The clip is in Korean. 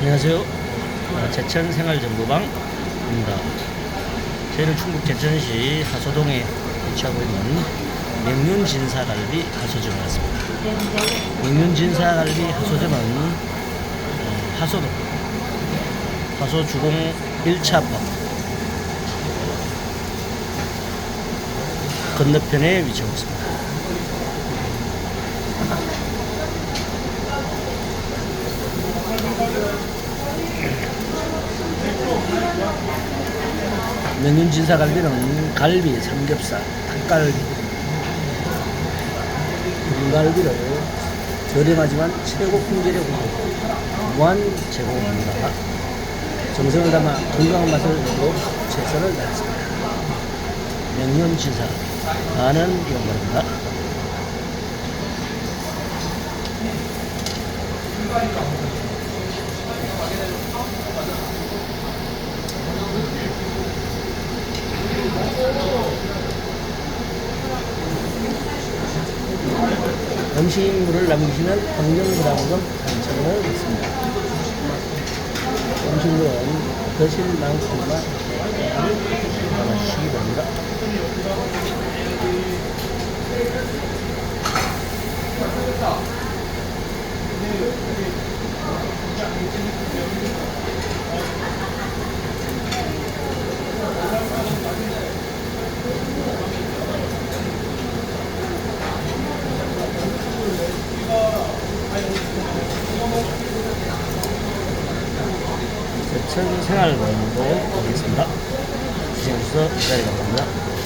안녕하세요. 어, 제천 생활정보방입니다. 저희는 충북 제천시 하소동에 위치하고 있는 명륜진사갈비 하소점에 왔습니다. 명륜진사갈비 하소점은 어, 하소동, 하소주공 1차 법 건너편에 위치하고 있습니다. 명륜 진사 갈비는 갈비, 삼겹살, 닭갈비, 불갈비를 저렴하지만 최고 품질의 무한 제공합니다. 정성을 담아 건강한 맛을 내고 최선을 다했습니다. 명륜 진사 많은 이용 바랍니다. 음식물을 남기시면 환경부담금 당첨을 받습니다. 음식물은 드실 만큼만 받아주시기 바랍니다. 제천 생활관도 보겠습니다. 시청해주셔서 대단히 감사합니다.